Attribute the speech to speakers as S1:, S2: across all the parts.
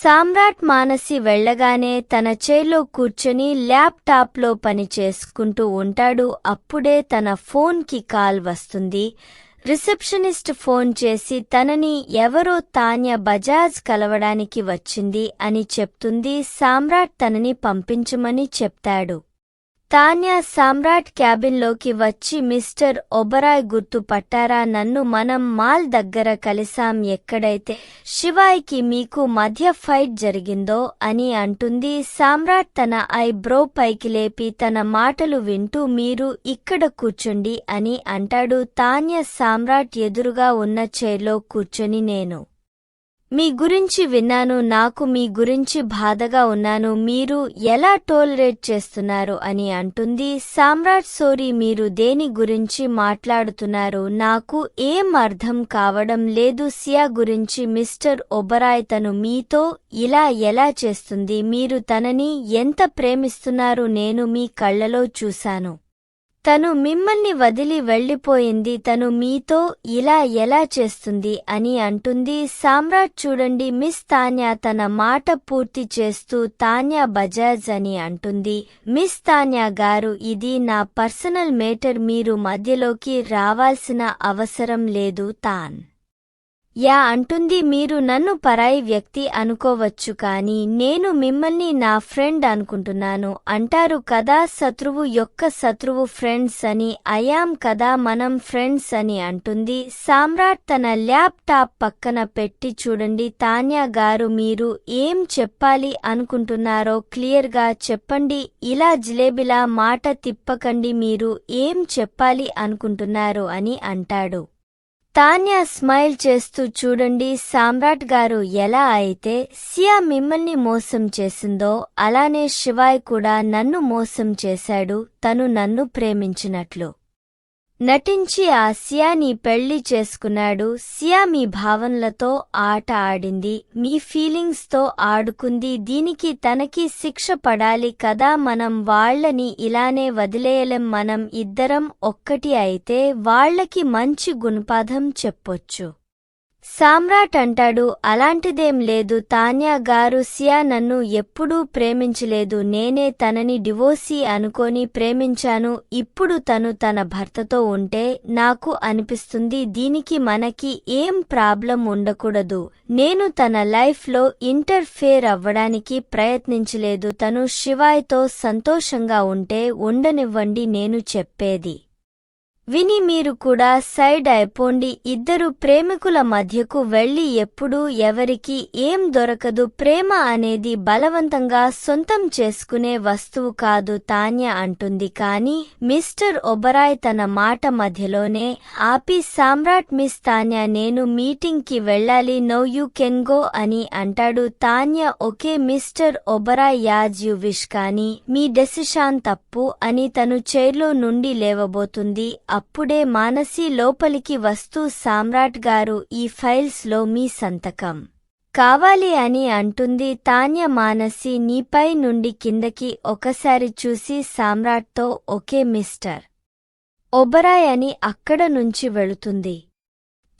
S1: సామ్రాట్ మానసి వెళ్ళగానే తన చైర్లో కూర్చొని ల్యాప్టాప్లో పని చేసుకుంటూ ఉంటాడు. అప్పుడే తన ఫోన్కి కాల్ వస్తుంది. రిసెప్షనిస్ట్ ఫోన్ చేసి తనని ఎవరో తాన్య బజాజ్ కలవడానికి వచ్చింది అని చెప్తుంది. సామ్రాట్ తనని పంపించమని చెప్తాడు. తాన్యా సామ్రాట్ క్యాబిన్లోకి వచ్చి మిస్టర్ ఒబరాయ్ గుర్తుపట్టారా నన్ను మనం మాల్ దగ్గర కలిసాం. ఎక్కడైతే శివాయ్కి మీకు మధ్య ఫైట్ జరిగిందో అని అంటుంది సామ్రాట్. తన ఐబ్రో పైకి లేపి తన మాటలు వింటూ మీరు ఇక్కడ కూర్చోండి అని అంటాడు తాన్య సామ్రాట్. ఎదురుగా ఉన్న చైర్లో కూర్చొని నేను మీ గురించి విన్నాను నాకు మీ గురించి బాధగా ఉన్నాను మీరు ఎలా టోలరేట్ చేస్తున్నారు అని అంటుంది. సామ్రాట్ సోరీ మీరు దేని గురించి మాట్లాడుతున్నారు? నాకు ఏం అర్థం కావడం లేదు. సియా గురించి మిస్టర్ ఒబరాయ్ తను మీతో ఇలా ఎలా చేస్తుంది? మీరు తనని ఎంత ప్రేమిస్తున్నారు? నేను మీ కళ్ళలో చూశాను. తను మిమ్మల్ని వదిలి వెళ్ళిపోయింది తను మీతో ఇలా ఎలా చేస్తుంది అని అంటుంది. సామ్రాట్ చూడండి మిస్ తాన్యా తన మాట పూర్తి చేస్తూ తాన్యా బజాజ్ అని అంటుంది. మిస్ తాన్యా గారు ఇది నా పర్సనల్ మేటర్ మీరు మధ్యలోకి రావాల్సిన అవసరం లేదు తాన్. యా అంటుంది మీరు నన్ను పరాయి వ్యక్తి అనుకోవచ్చు కాని నేను మిమ్మల్ని నా ఫ్రెండ్ అనుకుంటున్నాను. అంటారు కదా శత్రువు యొక్క శత్రువు ఫ్రెండ్స్ అని. అయాం కదా మనం ఫ్రెండ్స్ అని అంటుంది. సామ్రాట్ తన ల్యాప్టాప్ పక్కన పెట్టి చూడండి తాన్యా గారు మీరు ఏం చెప్పాలి అనుకుంటున్నారో క్లియర్గా చెప్పండి. ఇలా జిలేబిలా మాట తిప్పకండి మీరు ఏం చెప్పాలి అనుకుంటున్నారు అని అంటాడు. తాన్యా స్మైల్ చేస్తూ చూడండి సామ్రాట్ గారు ఎలా అయితే సియా మిమ్మల్ని మోసం చేసిందో అలానే శివాయ్ కూడా నన్ను మోసం చేశాడు తను నన్ను ప్రేమించినట్లు. నటించి ఆ సియాని పెళ్ళి చేసుకున్నాడు. సియా మీ భావనలతో ఆట ఆడింది. మీ ఫీలింగ్స్తో ఆడుకుంది. దీనికి తనకి శిక్ష పడాలి కదా మనం వాళ్ళని ఇలానే వదిలేయలేం. మనం ఇద్దరం ఒక్కటి అయితే వాళ్ళకి మంచి గుణపాఠం చెప్పొచ్చు. సామ్రాట్ అంటాడు అలాంటిదేం లేదు. తాన్యా గారు సియా నన్ను ఎప్పుడూ ప్రేమించలేదు. నేనే తనని డివోర్సీ అనుకొని ప్రేమించాను. ఇప్పుడు తను తన భర్తతో ఉంటే నాకు అనిపిస్తుంది దీనికి మనకి ఏం ప్రాబ్లం ఉండకూడదు. నేను తన లైఫ్లో ఇంటర్ఫేర్ అవ్వడానికి ప్రయత్నించలేదు. తను శివాయ్తో సంతోషంగా ఉంటే ఉండనివ్వండి నేను చెప్పేది. విని మీరు కూడా సైడ్ అయిపోండి. ఇద్దరు ప్రేమికుల మధ్యకు వెళ్ళి ఎప్పుడూ ఎవరికి ఏం దొరకదు. ప్రేమ అనేది బలవంతంగా సొంతం చేసుకునే వస్తువు కాదు తాన్య అంటుంది. కాని మిస్టర్ ఒబరాయ్ తన మాట మధ్యలోనే ఆపి సామ్రాట్ మిస్ తాన్య నేను మీటింగ్కి వెళ్ళాలి నో యూ కెన్ గో అని అంటాడు. Tanya okay mister Oberoi as you wish కాని మీ డెసిషాన్ తప్పు అని తను చైర్లో నుండి లేవబోతుంది. అప్పుడే మానసి లోపలికి వస్తూ సామ్రాట్ గారు ఈ ఫైల్స్లో మీ సంతకం. కావాలి అని అంటుంది తాన్య మానసి నీపై నుండి కిందకి ఒకసారి చూసి సామ్రాట్తో ఒకే మిస్టర్. ఒబరాయ్ అని అక్కడ నుంచి వెళుతుంది.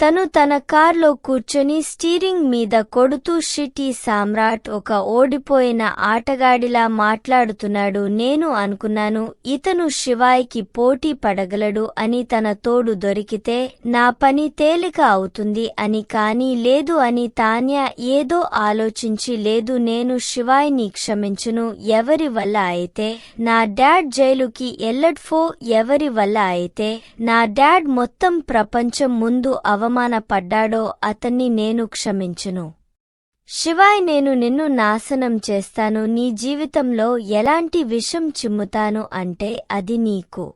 S1: తను తన కార్లో కూర్చొని స్టీరింగ్ మీద కొడుతూ షిటీ సామ్రాట్ ఒక ఓడిపోయిన ఆటగాడిలా మాట్లాడుతున్నాడు నేను అనుకున్నాను ఇతను శివాయికి పోటీ పడగలడు అని తన తోడు దొరికితే నా పని తేలిక అవుతుంది అని కానీ లేదు అని తాన్యా ఏదో ఆలోచించి లేదు నేను శివాయిని క్షమించును ఎవరి వల్ల అయితే? నా డాడ్ జైలుకి ఎల్లడ్ఫో ఎవరి వల్ల అయితే? నా డాడ్ మొత్తం ప్రపంచం ముందు అవమానపడ్డాడో అతన్ని నేను క్షమించును. శివాయ్ నేను నిన్ను నాశనం చేస్తాను. నీ జీవితంలో ఎలాంటి విషం చిమ్ముతాను అంటే అది నీకు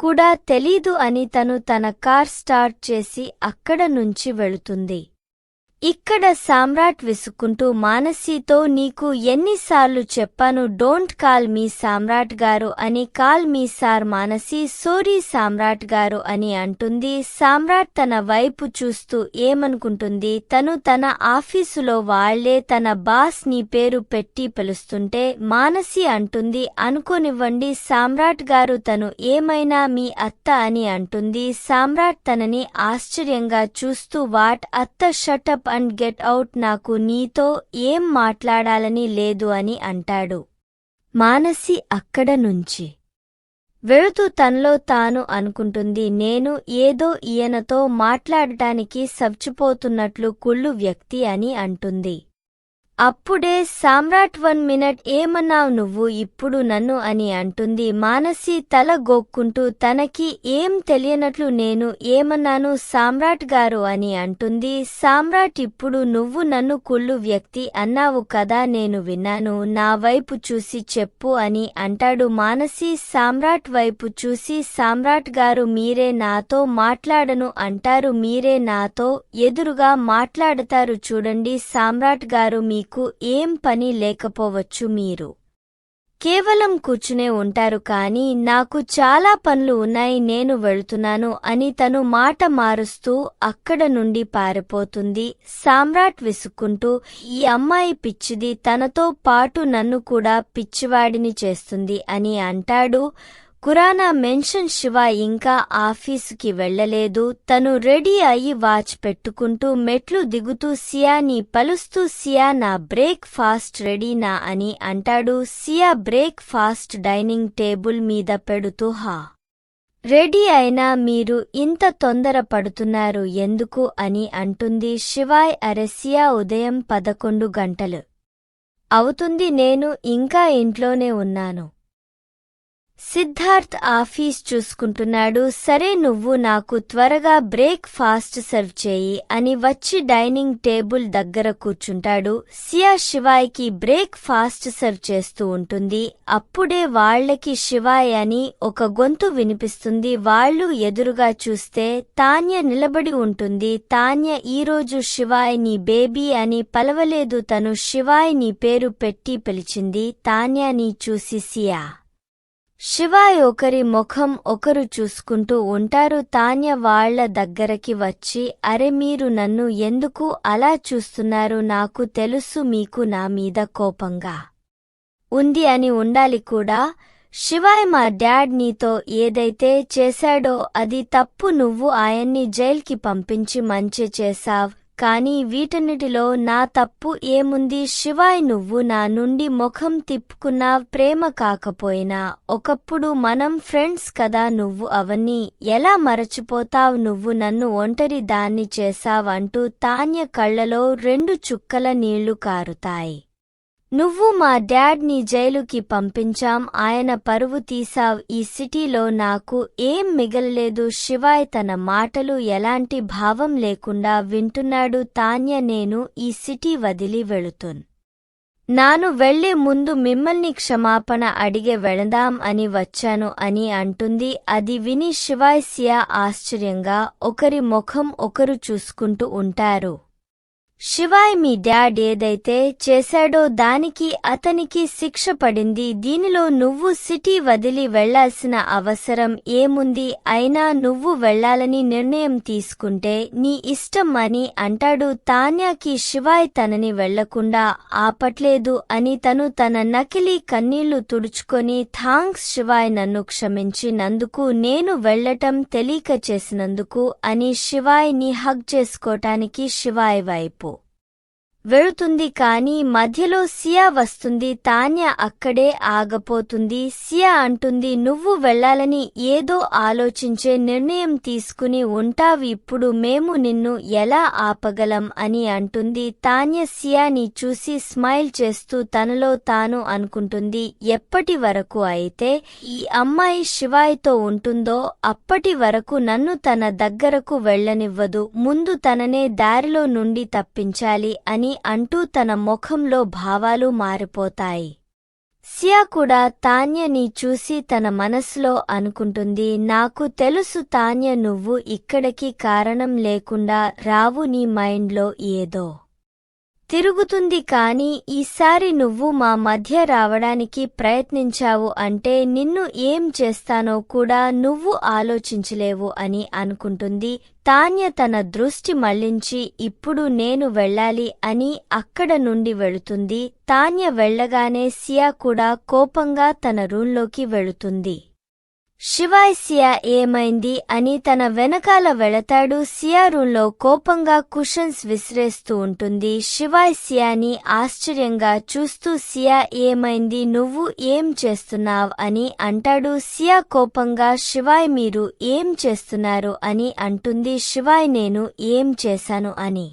S1: కూడా తెలీదు అని తను తన కార్ స్టార్ట్ చేసి అక్కడ నుంచి వెళుతుంది. ఇక్కడ సామ్రాట్ విసుక్కుంటూ మానసీతో నీకు ఎన్నిసార్లు చెప్పాను డోంట్ కాల్ మీ సామ్రాట్ గారు అని call me sir Manasi sorry Samrat గారు అని అంటుంది. సామ్రాట్ తన వైపు చూస్తూ ఏమనుకుంటుంది? తను తన ఆఫీసులో వాళ్ళే తన బాస్ నీ పేరు పెట్టి పిలుస్తుంటే మానసి అంటుంది అనుకోనివ్వండి సామ్రాట్ గారు తను ఏమైనా మీ అత్త అని అంటుంది. సామ్రాట్ తనని ఆశ్చర్యంగా చూస్తూ వాట్? అత్త షటప్ అండ్ గెట్ అవుట్ నాకు నీతో ఏం మాట్లాడాలని లేదు అని అంటాడు. మానసి అక్కడ నుంచి. వెళుతూ తనలో తాను అనుకుంటుంది నేను ఏదో ఈయనతో మాట్లాడటానికి సచ్చిపోతున్నట్లు కుళ్ళు వ్యక్తి అని అంటుంది. అప్పుడే సామ్రాట్ వన్ మినిట్ ఏమన్నావు నువ్వు ఇప్పుడు నన్ను అని అంటుంది మానసి తల గోక్కుంటూ తనకి ఏం తెలియనట్లు నేను ఏమన్నాను సామ్రాట్ గారు అని అంటుంది సామ్రాట్ ఇప్పుడు నువ్వు నన్ను కుళ్ళు వ్యక్తి అన్నావు కదా నేను విన్నాను నా వైపు చూసి చెప్పు అని అంటాడు మానసి సామ్రాట్ వైపు చూసి సామ్రాట్ గారు మీరే నాతో మాట్లాడను అంటారు మీరే నాతో ఎదురుగా మాట్లాడతారు చూడండి సామ్రాట్ గారు మీకు ఏం పని లేకపోవచ్చు మీరు. కేవలం కూర్చునే ఉంటారు కాని నాకు చాలా పనులు ఉన్నాయి నేను వెళుతున్నాను అని తను మాట మారుస్తూ అక్కడ నుండి పారిపోతుంది. సామ్రాట్ విసుక్కుంటూ ఈ అమ్మాయి పిచ్చిది తనతో పాటు నన్ను కూడా పిచ్చివాడిని చేస్తుంది అని అంటాడు. కురానా మెన్షన్ శివ ఇంకా ఆఫీసుకి వెళ్ళలేదు తను రెడీ అయి వాచ్ పెట్టుకుంటూ మెట్లు దిగుతూ సియాని పలుస్తూ సియా నా బ్రేక్ ఫాస్ట్ రెడీనా అని అంటాడు. Siya breakfast dining table మీద పెడుతూ హా. రెడీ అయినా మీరు ఇంత తొందర పడుతున్నారు ఎందుకు అని అంటుంది శివాయ్. అరెసియా ఉదయం పదకొండు గంటలు. అవుతుంది నేను ఇంకా ఇంట్లోనే ఉన్నాను. సిద్ధార్థ్ ఆఫీస్ చూసుకుంటున్నాడు. సరే నువ్వు నాకు త్వరగా బ్రేక్ ఫాస్ట్ సర్వ్ చేయి అని వచ్చి డైనింగ్ టేబుల్ దగ్గర కూర్చుంటాడు. సియా శివాయ్కి బ్రేక్ ఫాస్ట్ సర్వ్ చేస్తూ ఉంటుంది. అప్పుడే వాళ్ళకి శివాయ్ అని ఒక గొంతు వినిపిస్తుంది. వాళ్ళు ఎదురుగా చూస్తే తాన్య నిలబడి ఉంటుంది. తాన్య ఈరోజు శివాయ్ నీ బేబీ అని పలవలేదు తను. శివాయ్ నీ పేరు పెట్టి పిలిచింది. తాన్య నీ చూసి సియా శివాయ్ ఒకరి ముఖం ఒకరు చూసుకుంటూ ఉంటారు. తాన్య వాళ్ళ దగ్గరకి వచ్చి అరే మీరు నన్ను ఎందుకు అలా చూస్తున్నారు? నాకు తెలుసు మీకు నా మీద కోపంగా ఉంది అని ఉండాలి కూడా. శివాయ్ మా డాడ్ నీతో ఏదైతే చేశాడో అది తప్పు నువ్వు ఆయన్ని జైల్కి పంపించి మంచి చేశావ్. కాని వీటన్నిటిలో నా తప్పు ఏముంది? శివాయ్ నువ్వు నా నుండి ముఖం తిప్పుకున్నా ప్రేమ కాకపోయినా ఒకప్పుడు మనం ఫ్రెండ్స్ కదా నువ్వు అవన్నీ ఎలా మరచిపోతావ్? నువ్వు నన్ను ఒంటరి దాన్ని చేశావంటూ తాన్య కళ్ళలో రెండు చుక్కల నీళ్ళు కారుతాయి. నువ్వు మా డాడ్ని జైలుకి పంపించాం ఆయన పరువు తీసావ్ ఈ సిటీలో నాకు ఏం మిగలలేదు శివాయ్ తన మాటలు ఎలాంటి భావం లేకుండా వింటున్నాడు తాన్య నేను ఈ సిటీ వదిలి వెళుతున్. నాను వెళ్ళే ముందు మిమ్మల్ని క్షమాపణ అడిగే వెళదాం అని వచ్చాను అని అంటుంది అది విని శివాయ్ సియా ఆశ్చర్యంగా ఒకరి ముఖం ఒకరు చూసుకుంటూ ఉంటారు. శివాయ్ మీ డాడ్ ఏదైతే చేశాడో దానికి అతనికి శిక్ష పడింది. దీనిలో నువ్వు సిటీ వదిలి వెళ్ళాల్సిన అవసరం ఏముంది? అయినా నువ్వు వెళ్ళాలని నిర్ణయం తీసుకుంటే నీ ఇష్టం అని అంటాడు తాన్యాకి శివాయ్ తనని వెళ్ళకుండా. ఆపట్లేదు అని తను తన నకిలీ కన్నీళ్ళు తుడుచుకొని థాంక్స్ శివాయ్ నన్ను క్షమించినందుకు నేను వెళ్ళటం తెలియక చేసినందుకు అని శివాయ్ని హగ్ చేసుకోటానికి శివాయ్ వైపు వెళుతుంది కాని మధ్యలో సియా వస్తుంది తాన్య అక్కడే ఆగపోతుంది. సియా అంటుంది నువ్వు వెళ్ళాలని ఏదో ఆలోచించే నిర్ణయం తీసుకుని ఉంటావు. ఇప్పుడు మేము నిన్ను ఎలా ఆపగలం? అని అంటుంది. తాన్య సియాని చూసి స్మైల్ చేస్తూ తనలో తాను అనుకుంటుంది ఎప్పటి వరకు అయితే ఈ అమ్మాయి శివాయ్తో ఉంటుందో అప్పటి వరకు నన్ను తన దగ్గరకు వెళ్ళనివ్వదు ముందు తననే దారిలో నుండి తప్పించాలి అని అంటూ తన ముఖంలో భావాలు మారిపోతాయి. సియా కూడా తాన్యని చూసి తన మనసులో అనుకుంటుంది నాకు తెలుసు తాన్య నువ్వు ఇక్కడికి కారణం లేకుండా రావు నీ మైండ్లో ఏదో తిరుగుతుంది కాని ఈసారి నువ్వు మా మధ్య రావడానికి ప్రయత్నించావు అంటే నిన్ను ఏం చేస్తానో కూడా నువ్వు ఆలోచించలేవు అని అనుకుంటుంది. తాన్య తన దృష్టి మళ్ళించి ఇప్పుడు నేను వెళ్ళాలి అని అక్కడ నుండి వెళుతుంది. తాన్య వెళ్ళగానే సియా కూడా కోపంగా తన రూంలోకి వెళుతుంది. శివాయ్ సియా ఏమైంది అని తన వెనకాల వెళతాడు సియా రూంలో కోపంగా కుషన్స్ విసిరేస్తూ ఉంటుంది శివాయ్ సియాని ఆశ్చర్యంగా చూస్తూ సియా ఏమైంది నువ్వు ఏం చేస్తున్నావ్? అని అంటాడు సియా కోపంగా శివాయ్ మీరు ఏం చేస్తున్నారు? అని అంటుంది శివాయ్ నేను ఏం చేశాను? అని.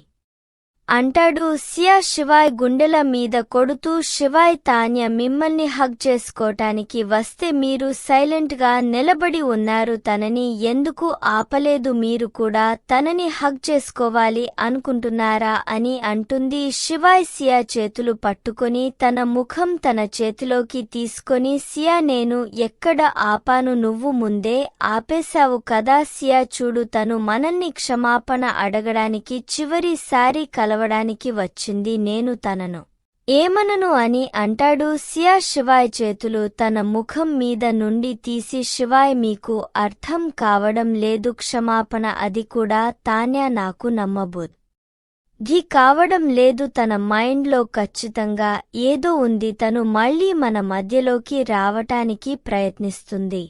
S1: అంటాడు సియా శివాయ్ గుండెల మీద కొడుతూ శివాయ్ తాన్య మిమ్మల్ని హగ్ చేసుకోటానికి వస్తే మీరు సైలెంట్గా నిలబడి ఉన్నారు తనని ఎందుకు ఆపలేదు మీరు కూడా తనని హగ్ చేసుకోవాలి అనుకుంటున్నారా అని అంటుంది శివాయ్ సియా చేతులు పట్టుకొని తన ముఖం తన చేతిలోకి తీసుకొని సియా నేను ఎక్కడ ఆపాను నువ్వు ముందే ఆపేశావు కదా సియా చూడు తను మనల్ని క్షమాపణ అడగడానికి చివరిసారి కలవడానికి వచ్చింది నేను తనను. ఏమనను అని అంటాడు సియా శివాయ్ చేతులు తన ముఖం మీద నుండి తీసి శివాయ్ మీకు అర్థం కావడం లేదు క్షమాపణ అది కూడా తాన్యా నాకు నమ్మబోద్ ఘీ కావడం లేదు తన మైండ్లో ఖచ్చితంగా ఏదో ఉంది తను మళ్ళీ మన మధ్యలోకి రావటానికి ప్రయత్నిస్తుంది.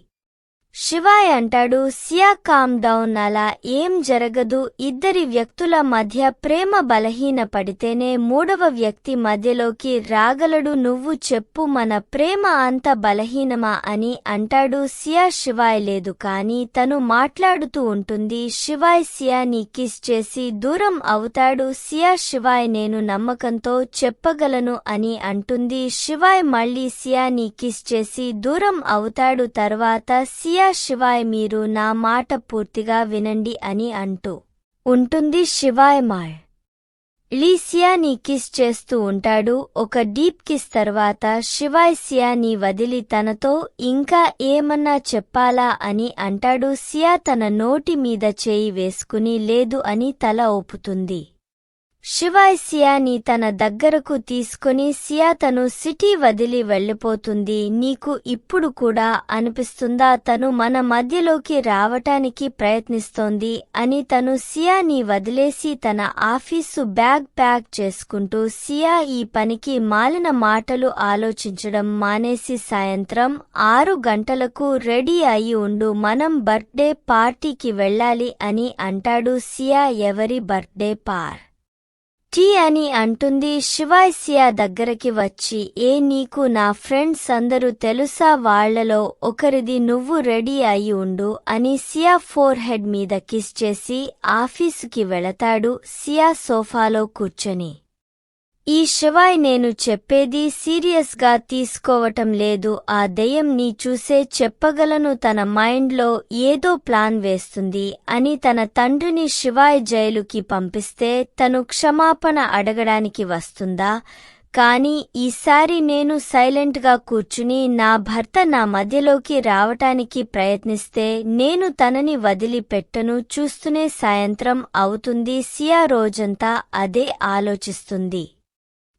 S1: శివాయ్ అంటాడు సియా కామ్ డౌన్. అలా ఏం జరగదు. ఇద్దరి వ్యక్తుల మధ్య ప్రేమ బలహీన పడితేనే మూడవ వ్యక్తి మధ్యలోకి రాగలడు. నువ్వు చెప్పు మన ప్రేమ అంత బలహీనమా అని అంటాడు సియా శివాయ్. లేదు కాని తను మాట్లాడుతూ ఉంటుంది శివాయ్ సియాని కిస్ చేసి దూరం అవుతాడు. సియా శివాయ్ నేను నమ్మకంతో చెప్పగలను అని అంటుంది. శివాయ్ మళ్ళీ సియాని కిస్ చేసి దూరం అవుతాడు. తర్వాత సియా శివాయ్ మీరు నా మాట పూర్తిగా వినండి అని అంటూ. ఉంటుంది శివాయ్ మాయ్ లీసియాని కిస్ చేస్తూ ఉంటాడు. ఒక డీప్ కిస్ తర్వాత శివాయ్ సియాని వదిలి తనతో ఇంకా ఏమన్నా చెప్పాలా అని అంటాడు. సియా తన నోటి మీద చేయి వేసుకుని లేదు అని తల ఊపుతుంది. శివాయ్ సియాని తన దగ్గరకు తీసుకుని సియా తను సిటీ వదిలి వెళ్ళిపోతుంది. నీకు ఇప్పుడు కూడా అనిపిస్తుందా? తను మన మధ్యలోకి రావటానికి ప్రయత్నిస్తోంది అని తను సియాని వదిలేసి తన ఆఫీసు బ్యాగ్ ప్యాక్ చేసుకుంటూ సియా ఈ పనికి మాలిన మాటలు ఆలోచించడం మానేసి సాయంత్రం ఆరు గంటలకు రెడీ అయి ఉండు. మనం బర్త్డే పార్టీకి వెళ్ళాలి అని అంటాడు సియా ఎవరి బర్త్డే పార్. టీ అని అంటుంది శివాయ్ సియా దగ్గరకి వచ్చి ఏ నీకు నా ఫ్రెండ్స్ అందరూ తెలుసా వాళ్ళలో ఒకరిది నువ్వు రెడీ అయి ఉండు అని సియా ఫోర్ హెడ్ మీద కిస్ చేసి ఆఫీసుకి వెళతాడు. సియా సోఫాలో కూర్చొని ఈ శివాయ్ నేను చెప్పేది సీరియస్గా తీసుకోవటం లేదు. ఆ దెయ్యం నీ చూసే చెప్పగలను తన మైండ్లో ఏదో ప్లాన్ వేస్తుంది అని తన తండ్రిని శివాయ్ జైలుకి పంపిస్తే తను క్షమాపణ అడగడానికి వస్తుందా? కాని ఈసారి నేను సైలెంట్గా కూర్చుని నా భర్త నా మధ్యలోకి రావటానికి ప్రయత్నిస్తే నేను తనని వదిలిపెట్టను చూస్తూనే సాయంత్రం అవుతుంది. సియా రోజంతా అదే ఆలోచిస్తుంది.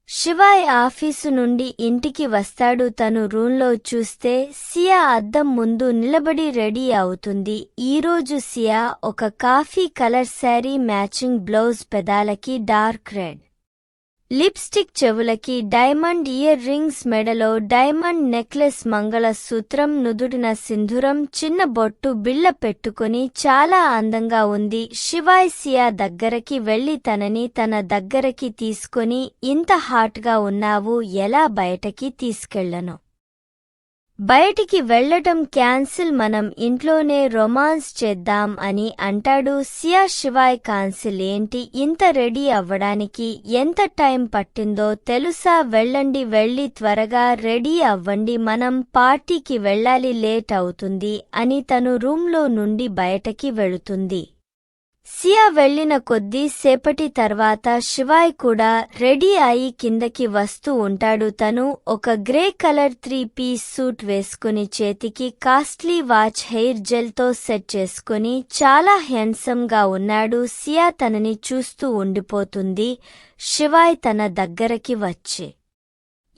S1: శివాయ్ ఆఫీసు నుండి ఇంటికి వస్తాడు. తను రూంలో చూస్తే సియా అద్దం ముందు నిలబడి రెడీ అవుతుంది. ఈరోజు సియా ఒక coffee colour sari matching blouse పెదాలకి dark red. Lipstick చెవులకి డైమండ్ ఇయర్ రింగ్స్ మెడలో డైమండ్ నెక్లెస్ మంగళ సూత్రం నుదుటిన సింధురం చిన్న బొట్టు బిళ్ళ పెట్టుకుని చాలా అందంగా ఉంది. శివాయిసియా దగ్గరకి వెళ్ళి తనని తన దగ్గరకి తీసుకొని ఇంత హాట్గా ఉన్నావు ఎలా బయటకి తీసుకెళ్ళను బయటికి వెళ్ళటం క్యాన్సిల్ మనం ఇంట్లోనే రొమాన్స్ చేద్దాం అని అంటాడు సియా శివాయ్ కాన్సిల్. ఏంటి? ఇంత రెడీ అవ్వడానికి ఎంత టైం పట్టిందో తెలుసా? వెళ్ళండి వెళ్ళి త్వరగా రెడీ అవ్వండి. మనం పార్టీకి వెళ్ళాలి లేట్ అవుతుంది అని తను రూంలో నుండి బయటకి వెళుతుంది. సియా వెళ్ళిన కొద్దీ సేపటి తర్వాత శివాయ్ కూడా రెడీ అయి కిందకి వస్తూ ఉంటాడు. తను ఒక grey colour three piece suit వేసుకుని చేతికి కాస్ట్లీ వాచ్ హెయిర్ జెల్తో సెట్ చేసుకుని చాలా హ్యాండ్సమ్గా ఉన్నాడు. సియా తనని చూస్తూ ఉండిపోతుంది. శివాయ్ తన దగ్గరకి వచ్చి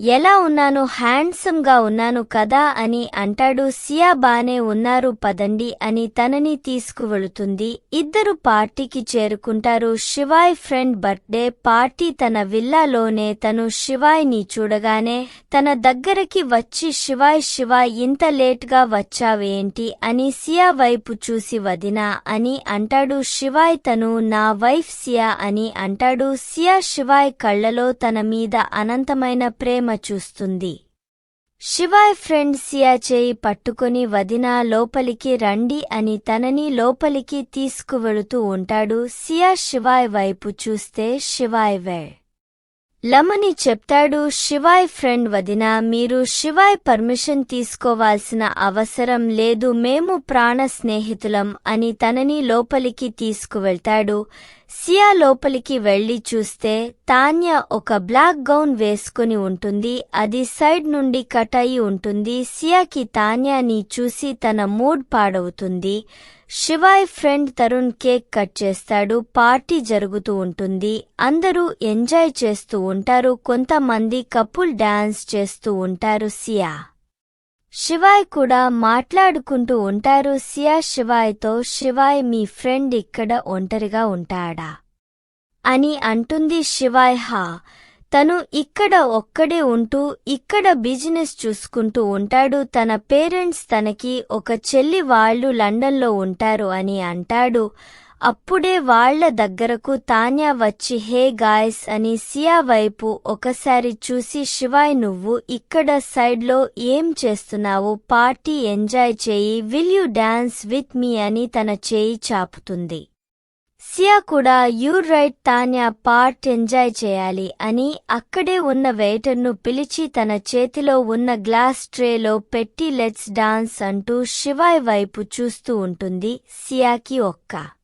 S1: ఎలా ఉన్నాను? హ్యాండ్సమ్గా ఉన్నాను కదా అని అంటాడు. సియా బానే ఉన్నారు పదండి అని తనని తీసుకువెళుతుంది. ఇద్దరు పార్టీకి చేరుకుంటారు. శివాయ్ ఫ్రెండ్ బర్త్డే పార్టీ తన విల్లాలోనే తను శివాయ్ని చూడగానే తన దగ్గరకి వచ్చి శివాయ్ శివాయ్ ఇంత లేట్గా వచ్చావేంటి? అని సియా వైపు చూసి వదినా అని అంటాడు. శివాయ్ తను నా వైఫ్ సియా అని అంటాడు. సియా శివాయ్ కళ్ళలో తన మీద అనంతమైన ప్రేమ చూస్తుంది. శివాయ్ ఫ్రెండ్ సియా చేయి పట్టుకొని వదినా లోపలికి రండి అని తనని లోపలికి తీసుకువెళుతూ ఉంటాడు. సియా శివాయ్ వైపు చూస్తే శివాయ్ వే లమని చెప్తాడు శివాయ్ ఫ్రెండ్ వదిన మీరు శివాయ్ పర్మిషన్ తీసుకోవాల్సిన అవసరం లేదు మేము ప్రాణ స్నేహితులం అని తనని లోపలికి తీసుకువెళ్తాడు. సియా లోపలికి వెళ్ళి చూస్తే తాన్య ఒక బ్లాక్ గౌన్ వేసుకుని ఉంటుంది అది సైడ్ నుండి కట్ అయి ఉంటుంది. సియాకి తాన్యాని చూసి తన మూడ్ పాడవుతుంది. Shivay friend Tarun cake cut చేస్తాడు పార్టీ జరుగుతూ ఉంటుంది. అందరూ ఎంజాయ్ చేస్తూ ఉంటారు కొంతమంది కపుల్ డాన్స్ చేస్తూ ఉంటారు సియా. శివాయ్ కూడా మాట్లాడుకుంటూ ఉంటారు. సియా శివాయ్తో శివాయ్ మీ ఫ్రెండ్ ఇక్కడ ఒంటరిగా ఉంటాడా? అని అంటుంది శివాయ్. హా తను ఇక్కడ ఒక్కడే ఉంటూ ఇక్కడ బిజినెస్ చూసుకుంటూ ఉంటాడు. తన పేరెంట్స్ తనకి ఒక చెల్లి వాళ్ళు లండన్లో ఉంటారు అని అంటాడు. అప్పుడే వాళ్ళ దగ్గరకు తాన్యా వచ్చి హే గాయస్ అని సియా వైపు ఒకసారి చూసి శివాయ్ నువ్వు ఇక్కడ సైడ్లో ఏం చేస్తున్నావు? పార్టీ ఎంజాయ్ చేయి. Will you dance with me అని తన చేయి చాపుతుంది. సియా కూడా you right Tanya party enjoy చేయాలి అని అక్కడే ఉన్న వెయిటర్ను పిలిచి తన చేతిలో ఉన్న గ్లాస్ ట్రేలో పెట్టి లెట్స్ డాన్స్ అంటూ శివాయ్ వైపు చూస్తూ ఉంటుంది సియాకి ఒక్క.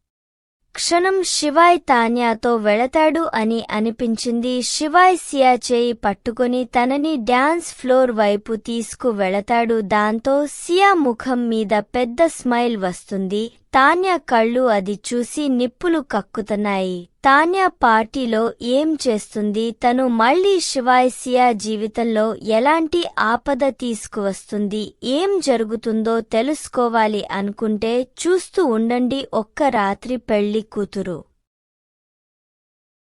S1: క్షణం శివాయ్ తాన్యాతో వెళతాడు అని అనిపించింది. శివాయ్ సియా చేయి పట్టుకుని తనని డాన్స్ ఫ్లోర్ వైపు తీసుకు వెళతాడు దాంతో సియా ముఖం మీద పెద్ద స్మైల్ వస్తుంది. తాన్యా కళ్ళు అది చూసి నిప్పులు కక్కుతున్నాయి. తాన్యా పార్టీలో ఏం చేస్తుంది? తను మళ్ళీ శివాయిసియా జీవితంలో ఎలాంటి ఆపద తీసుకువస్తుంది? ఏం జరుగుతుందో తెలుసుకోవాలి అనుకుంటే చూస్తూ ఉండండి ఒక్క రాత్రి పెళ్ళి కూతురు.